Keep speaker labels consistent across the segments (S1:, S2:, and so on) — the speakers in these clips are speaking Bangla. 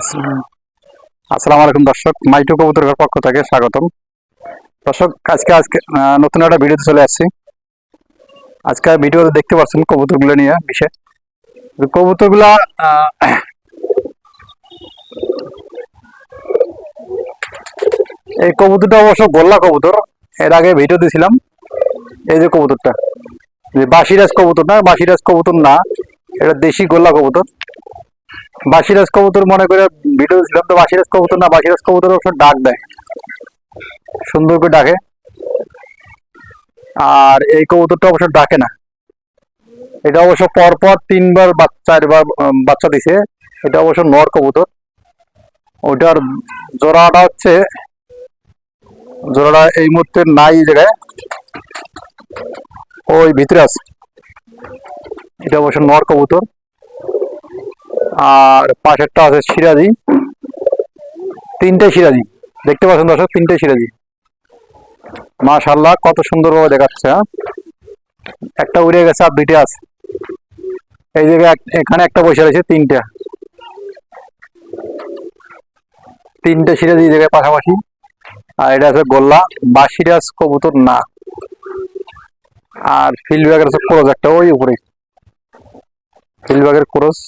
S1: আসসালামু আলাইকুম দর্শক, মাইটু কবুতর ঘর পক্ষ থেকে স্বাগতম। দর্শক, আজকে আজকে নতুন একটা ভিডিওতে চলে আসছি। আজকে ভিডিও দেখতে পাচ্ছেন কবুতরগুলো নিয়ে বিশেষ কবুতরগুলা এই কবুতরটা অবশ্য গোল্লা কবুতর। এর আগে ভিডিও দিয়েছিলাম এই যে কবুতরটা বাসিরাজ কবুতর না বাসিরাজ কবুতর না, এটা দেশি গোল্লা কবুতর। বাসিরাজ কবুতর মনে করে ভিডিও দিলাম তো বাসিরাজ কবুতর না, বাসিরাজ কবুতর অবশ্য ডাক দেয়। সুন্দর করে ডাকে। আর এই কবুতরটা অবশ্য ডাকে না। এটা অবশ্য পরপর তিনবার চারবার বাচ্চা দিছে। এটা অবশ্য নর কবুতর। ওটার জোড়াটা হচ্ছে, জোড়াটা এই মুহূর্তে নাই জায়গায়। ওই ভিতরে আছে। এটা অবশ্য নর কবুতর। আর পাশেরটা আছে সিরাজি। তিনটে সিরাজি। দেখতে পাচ্ছেন দর্শক, তিনটে সিরাজি। মাশাল্লাহ কত সুন্দরভাবে দেখাচ্ছে হ্যাঁ? একটা উড়ে গেছে আর দুইটা আছে। এই জায়গায় এখানে একটা বসে রয়েছে, তিনটা। তিনটে সিরাজি এই জায়গায় পাশাপাশি। আর এটা আছে গোল্লা বা সিরাজ কবুতর না। আর ফিল্ড ব্যাগের আছে ক্রোজ, একটা ওই উপরে। ফিল্ড ব্যাগের ক্রোজ।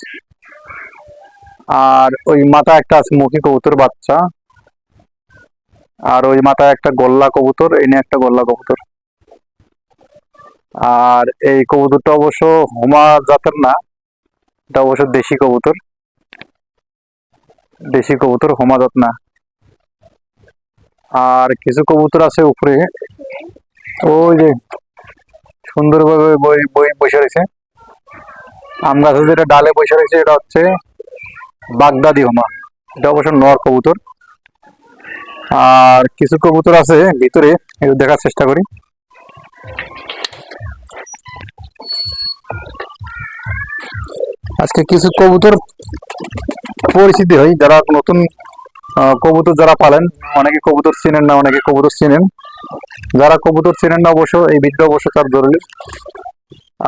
S1: আর ওই মাথা একটা আছে মুখী কবুতর বাচ্চা। আর ওই মাথায় একটা গোল্লা কবুতর এনে একটা গোল্লা কবুতর। আর এই কবুতরটা অবশ্য হোমা জাতের না, এটা অবশ্য দেশি কবুতর। দেশি কবুতর, হোমা জাত না। আর কিছু কবুতর আছে উপরে। ওই যে সুন্দরভাবে বই বই বসে রয়েছে। আম গাছে যেটা ডালে বসে রয়েছে, এটা হচ্ছে বাগদাদি হোমা এটা অবশ্য নর কবুতর। আর কিছু কবুতর আছে ভিতরে, একটু দেখার চেষ্টা করি। আজকে কিছু কবুতর পরিচিতি হয়, যারা নতুন কবুতর যারা পালেন, অনেকে কবুতর চেনেন না, অনেকে কবুতর চেনেন। যারা কবুতর চেনেন না অবশ্য, এই ভিডিও অবশ্য তার জরুরি।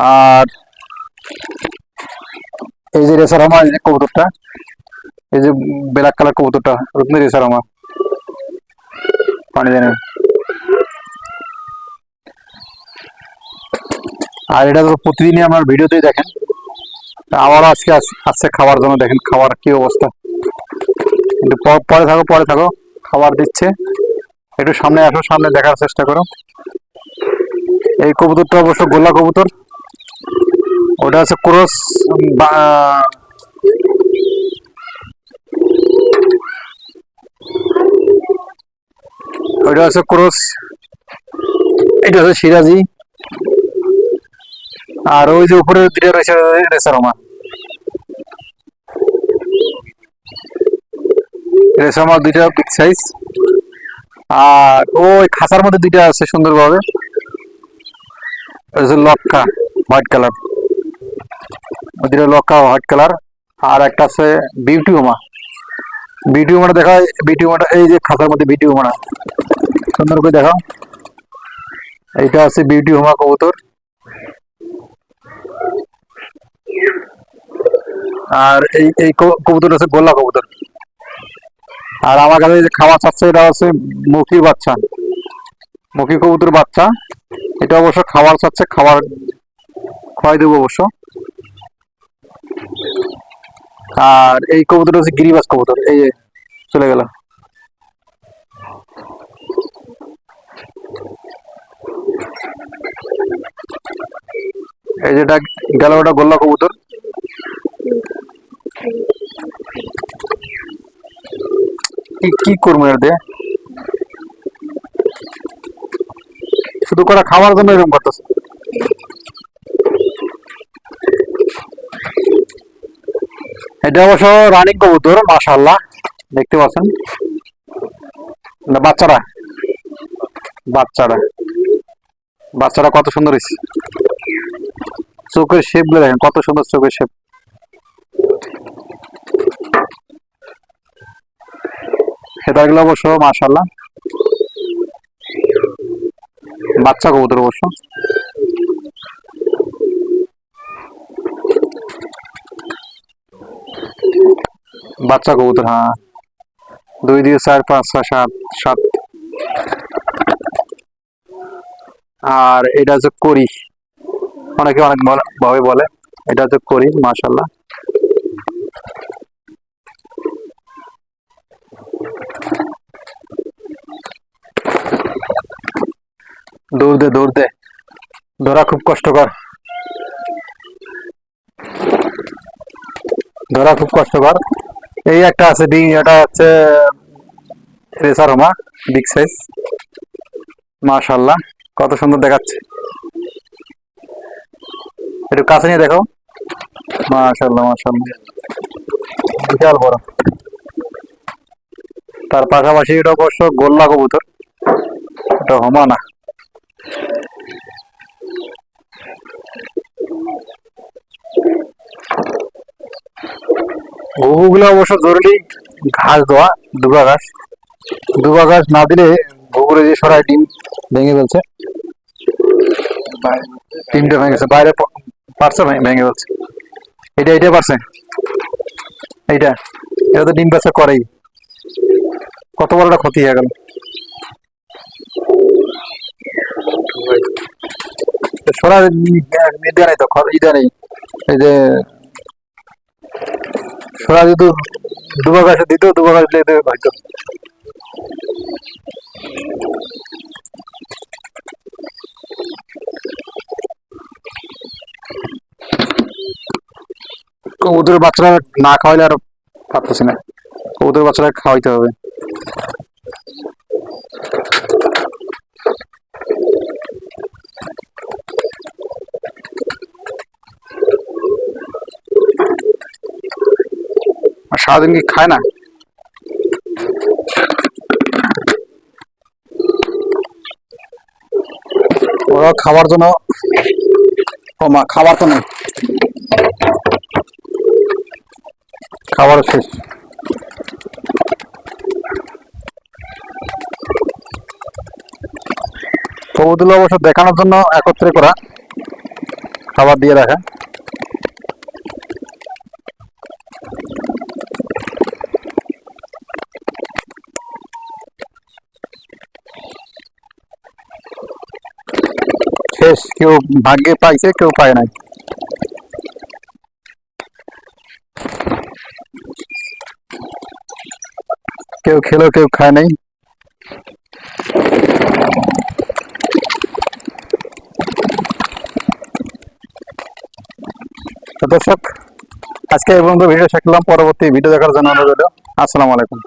S1: আর এই যে রেসার আমার এই যে কবুতরটা এই যে ব্ল্যাক কালার কবুতরটা রত্নের রেসার আমার। পানি দেন। আর এটা তো প্রতিদিনই আমার ভিডিওতেই দেখেন। তা আবারও আজকে আসছে খাওয়ার জন্য, দেখেন খাবার কি অবস্থা। কিন্তু পরে থাকো পরে থাকো, খাবার দিচ্ছে। একটু সামনে আসো, সামনে দেখার চেষ্টা করো। এই কবুতরটা অবশ্য গোলা কবুতর। ওটা আছে ক্রস ওইটা আছে ক্রস এটা আছে সিরাজি, আর ওই যে উপরে দুটো রয়েছে রেসারমা রেসারমা দুইটা বিগ সাইজ আর ওই খাঁচার মধ্যে দুইটা আছে সুন্দরভাবে। লক্কা, হোয়াইট কালার। ওই দুটো লক্কা হোয়াইট কালার, আর একটা আছে বিউটি উমা বিউটি উমাটা দেখা হয় বিউটি উমাটা এই যে খাঁচার মধ্যে বিউটি উমাটা সুন্দর করে দেখাও। এইটা আছে বিউটি হুমা কবুতর। আর এই এই কবুতর আছে গোল্লা কবুতর। আর আমার কাছে যে খাওয়া চাচ্ছে এটা হচ্ছে মুখী বাচ্চা। মুখী কবুতর বাচ্চা। এটা অবশ্য খাবার চাচ্ছে খাবার খাওয়াই দেবো অবশ্য। আর এই কবুতর হচ্ছে গিরিবাস কবুতর। এই চলে গেল। এই যেটা গেল ওটা গোল্লা কবুতর। কি কি করব এর দিয়ে? শুধু করে খাওয়ার জন্য এরকম করতেছে। এটা অবশ্য রানিং কবুতর মাশাল্লাহ দেখতে পাচ্ছেন? বাচ্চারা। বাচ্চারা। বাচ্চারা কত সুন্দর হয়েছে চোখের শেপগুলো দেখেন, কত সুন্দর চোখের শেপ সেটাগুলো অবশ্য মাশাল্লাহ বাচ্চা কবুতর অবশ্য। বাচ্চা কবুতর হ্যাঁ। দুই দিয়ে চার, পাঁচ, ছয়, সাত সাত। আর এটা হচ্ছে করি অনেকে অনেক ভাবে বলে। এটা হচ্ছে করি মাশাল্লাহ দৌড় দে দৌড় দে। ধরা খুব কষ্টকর। ধরা খুব কষ্টকর। এই একটা আছে, ডিং, এটা হচ্ছে রেসার হোমা বিগ সাইজ মাশাল্লাহ কত সুন্দর দেখাচ্ছে। একটু কাছে নিয়ে দেখো মাশাল্লাহ মাশাল্লাহ বিশাল বড়। তার পাশাপাশি এটা অবশ্য গোল্লা কবুতর। এটা হোমা না ঘুঘুগুলো অবশ্য জরুরি ঘাস দেওয়া দুবা ঘাস। দুবা ঘাস না দিলে ঘুঘুরে যে সরাই ডিম ভেঙে ফেলছে। ডিমটা ভেঙেছে বাইরে পারছে ভেঙে ফেলছে এটা এটা পারছে। এইটা, এটা তো ডিম বাচ্চা করেই কত বড় একটা ক্ষতি হয়ে গেল। সরা দেওয়া নেই তো খর- ইটা নেই। এই যে সরা যদি দুবা গাছে দিত দুবা গাছ দিলে দেবে হয়তো কবুতরের বাচ্চারা না খাওয়াইলে আর পারতেছি না। কবুতরের বাচ্চারা খাওয়াইতে হবে। সারাদিন কি খায় না? ওরা খাবার জন্য ও মা, খাবার তো নেই। খাবার শেষ। কবুতর অবশ্য দেখানোর জন্য একত্রে করা খাবার দিয়ে রাখা। শেষ, কেউ ভাগ্যে পাইছে, কেউ পায় নাই। কেউ খেলো, কেউ খায় নাই। দর্শক, আজকে এই পর্যন্ত ভিডিও শিখলাম পরবর্তী ভিডিও দেখার জন্য অনুরোধ আসসালামু আলাইকুম।